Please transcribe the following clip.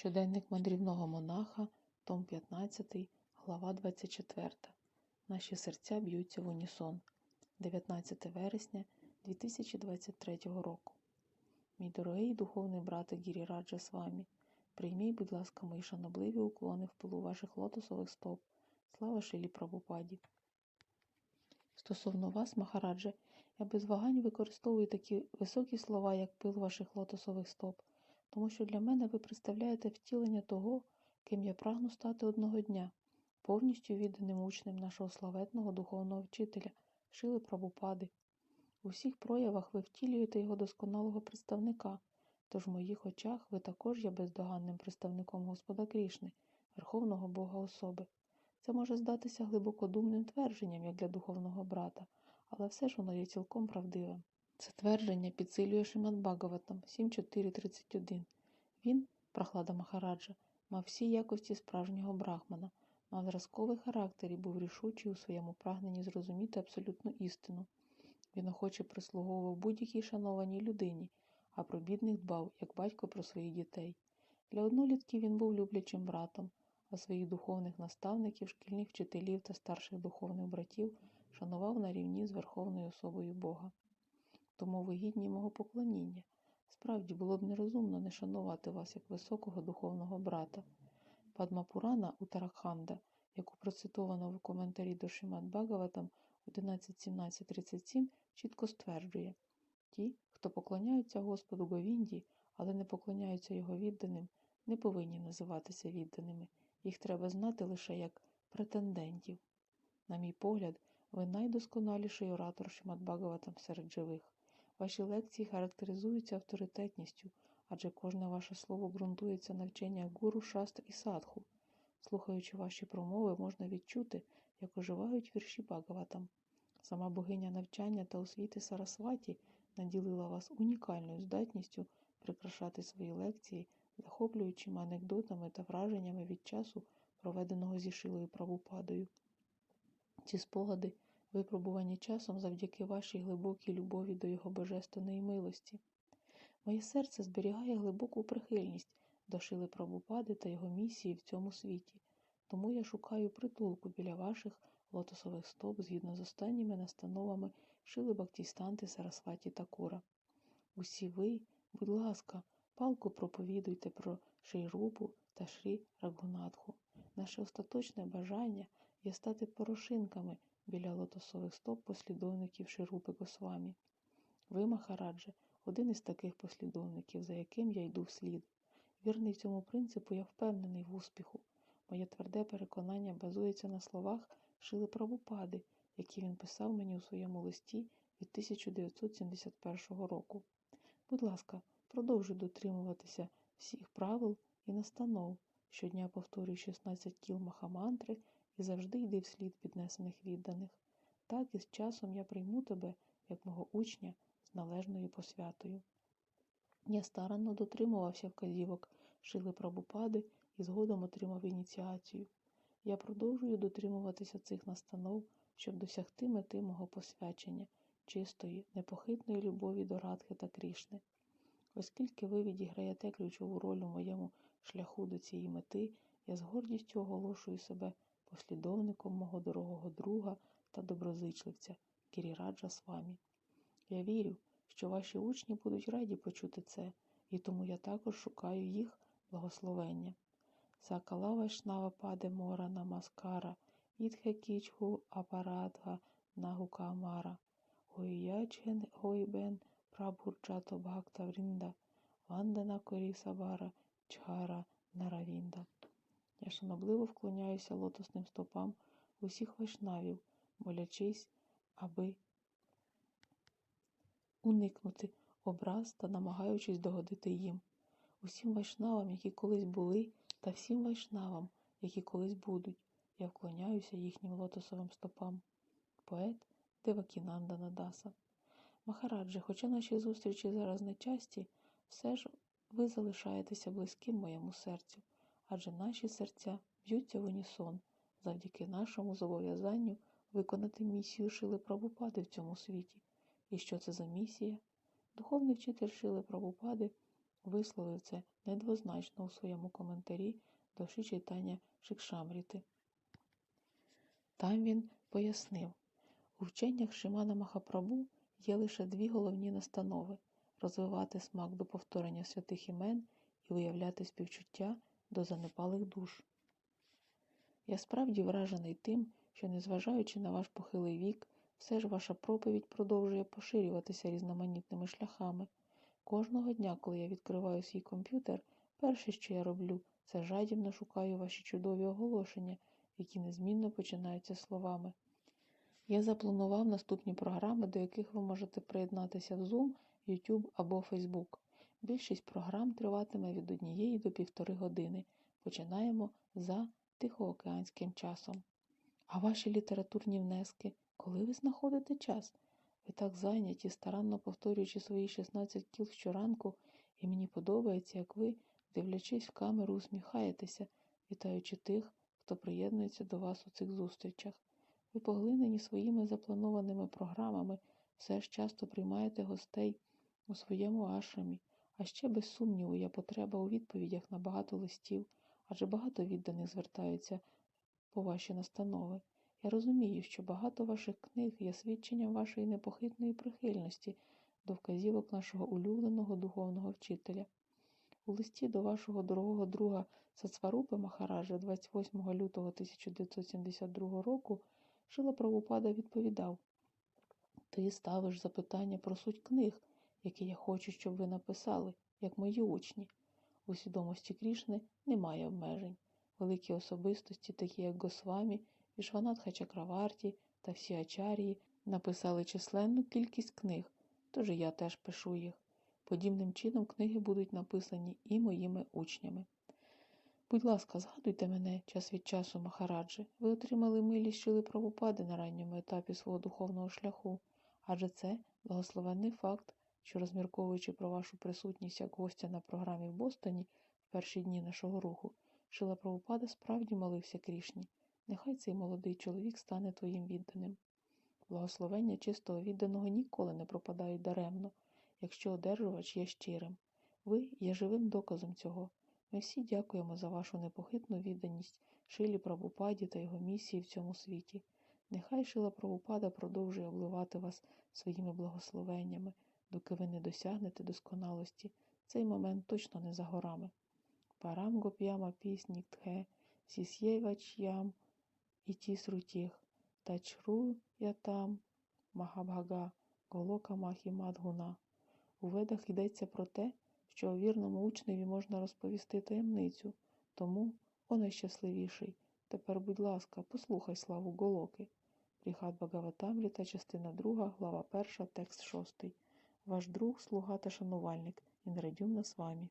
Щоденник мандрівного монаха, том 15, глава 24. Наші серця б'ються в унісон. 19 вересня 2023 року. Мій дорогий духовний брате Гіріраджа з вами. Прийміть, будь ласка, мої шанобливі уклони в пилу ваших лотосових стоп. Слава Шилі Прабхупаді. Стосовно вас, Махарадже, я без вагань використовую такі високі слова, як пил ваших лотосових стоп, тому що для мене ви представляєте втілення того, ким я прагну стати одного дня, повністю відданим учнем нашого славетного духовного вчителя, Шили Прабхупади. У всіх проявах ви втілюєте його досконалого представника, тож в моїх очах ви також є бездоганним представником Господа Крішни, Верховного Бога особи. Це може здатися глибокодумним твердженням, як для духовного брата, але все ж воно є цілком правдивим. Це твердження підсилює Шимат Бхагаватам 7.4.31. Він, прохлада Махараджа, мав всі якості справжнього брахмана, мав зразковий характер і був рішучий у своєму прагненні зрозуміти абсолютну істину. Він охоче прислуговував будь-якій шанованій людині, а про бідних дбав, як батько про своїх дітей. Для однолітків він був люблячим братом, а своїх духовних наставників, шкільних вчителів та старших духовних братів шанував на рівні з верховною особою Бога. Тому ви гідні мого поклоніння. Справді було б нерозумно не шанувати вас як високого духовного брата. Падмапурана Утараханда, яку процитовано в коментарі до Шимат Бхагаватам 11.17.37, чітко стверджує ті, хто поклоняються Господу Говінді, але не поклоняються його відданим, не повинні називатися відданими. Їх треба знати лише як претендентів. На мій погляд, ви найдосконаліший оратор Шимат Бхагаватам серед живих. Ваші лекції характеризуються авторитетністю, адже кожне ваше слово ґрунтується на вченнях гуру, шастр і садху. Слухаючи ваші промови, можна відчути, як оживають вірші Бхагаватам. Сама богиня навчання та освіти Сарасваті наділила вас унікальною здатністю прикрашати свої лекції, захоплюючими анекдотами та враженнями від часу, проведеного зі Шилою Правопадою. Ці спогади випробувані часом завдяки вашій глибокій любові до його божественної милості. Моє серце зберігає глибоку прихильність до Шили Прабхупади та його місії в цьому світі, тому я шукаю притулку біля ваших лотосових стоп згідно з останніми настановами Шили Бактістанти Сарасваті Такура. Усі ви, будь ласка, палко проповідуйте про Шейрупу та Шрі Рагунатху. Наше остаточне бажання є стати порошинками біля лотосових стоп послідовників Ширупи Госвамі. Ви, Махарадже, один із таких послідовників, за яким я йду вслід. Вірний цьому принципу, я впевнений в успіху. Моє тверде переконання базується на словах Шили Прабхупади, які він писав мені у своєму листі від 1971 року. Будь ласка, продовжуй дотримуватися всіх правил і настанов. Щодня повторюй 16 кіл Махамантри і завжди йди вслід піднесених відданих. Так і з часом я прийму тебе, як мого учня, з належною посвятою. Я старанно дотримувався вказівок Шили Прабупади і згодом отримав ініціацію. Я продовжую дотримуватися цих настанов, щоб досягти мети мого посвячення, чистої, непохитної любові до Радхи та Крішни. Оскільки ви відіграєте ключову роль у моєму шляху до цієї мети, я з гордістю оголошую себе послідовником мого дорогого друга та доброзичливця Кіріраджа Свамі. Я вірю, що ваші учні будуть раді почути це, і тому я також шукаю їх благословення. Сакала Вайшнава Паде Мора Намаскара, Ітхе Кічху Апарадга Нагука Амара, Гойячген Гойбен Прабурджато Бхакта Врінда, Вандана Корі Сабара Чхара Наравінда. Я шанобливо вклоняюся лотосним стопам усіх вайшнавів, молячись, аби уникнути образ та намагаючись догодити їм, усім вайшнавам, які колись були, та всім вайшнавам, які колись будуть. Я вклоняюся їхнім лотосовим стопам. Поет Девакінанда Надаса. Махараджа, хоча наші зустрічі зараз нечасті, все ж ви залишаєтеся близьким моєму серцю, адже наші серця б'ються в унісон завдяки нашому зобов'язанню виконати місію Шили Прабупади в цьому світі. І що це за місія? Духовний вчитель Шили Прабупади висловив це недвозначно у своєму коментарі до читання Шикшамріти. Там він пояснив, у вченнях Шимана Махапрабу є лише дві головні настанови розвивати смак до повторення святих імен і виявляти співчуття до занепалих душ. Я справді вражений тим, що, незважаючи на ваш похилий вік, все ж ваша проповідь продовжує поширюватися різноманітними шляхами. Кожного дня, коли я відкриваю свій комп'ютер, перше, що я роблю, це жадібно шукаю ваші чудові оголошення, які незмінно починаються словами. Я запланував наступні програми, до яких ви можете приєднатися в Zoom, YouTube або Facebook. Більшість програм триватиме від однієї до півтори години. Починаємо за Тихоокеанським часом. А ваші літературні внески, коли ви знаходите час? Ви так зайняті, старанно повторюючи свої 16 кіл щоранку, і мені подобається, як ви, дивлячись в камеру, усміхаєтеся, вітаючи тих, хто приєднується до вас у цих зустрічах. Ви поглинені своїми запланованими програмами, все ж часто приймаєте гостей у своєму ашрамі, а ще, без сумніву, є потреба у відповідях на багато листів, адже багато відданих звертаються по ваші настанови. Я розумію, що багато ваших книг є свідченням вашої непохитної прихильності до вказівок нашого улюбленого духовного вчителя. У листі до вашого дорогого друга Сацварупи Махараджа 28 лютого 1972 року Шила Правопада відповідав Ти ставиш запитання про суть книг, які я хочу, щоб ви написали, як мої учні. У свідомості Крішни немає обмежень. Великі особистості, такі як Госвамі, Вішванатха Чакраварті та всі ачарії, написали численну кількість книг, тож і я теж пишу їх. Подібним чином книги будуть написані і моїми учнями. Будь ласка, згадуйте мене час від часу, Махараджі. Ви отримали милість щили правопади на ранньому етапі свого духовного шляху, адже це благословенний факт, що, розмірковуючи про вашу присутність як гостя на програмі в Бостоні в перші дні нашого руху, Шила Правопада справді молився Крішні. Нехай цей молодий чоловік стане твоїм відданим. Благословення чистого відданого ніколи не пропадають даремно, якщо одержувач є щирим. Ви є живим доказом цього. Ми всі дякуємо за вашу непохитну відданість Шилі Прабупаді та його місії в цьому світі. Нехай Шила Прабупада продовжує обливати вас своїми благословеннями, доки ви не досягнете досконалості. Цей момент точно не за горами. Парам гоп'яма пісні тхе, сісєвач'ям і тісрутіх, тачру ятам, махабгага, голока махі мадгуна. У ведах йдеться про те, що вірному учневі можна розповісти таємницю, тому о найщасливіший. Тепер, будь ласка, послухай славу Голоки. Прихат Багаватамріта, частина 2, глава 1, текст 6. Ваш друг, слуга та шанувальник і Інрадюмна з вами.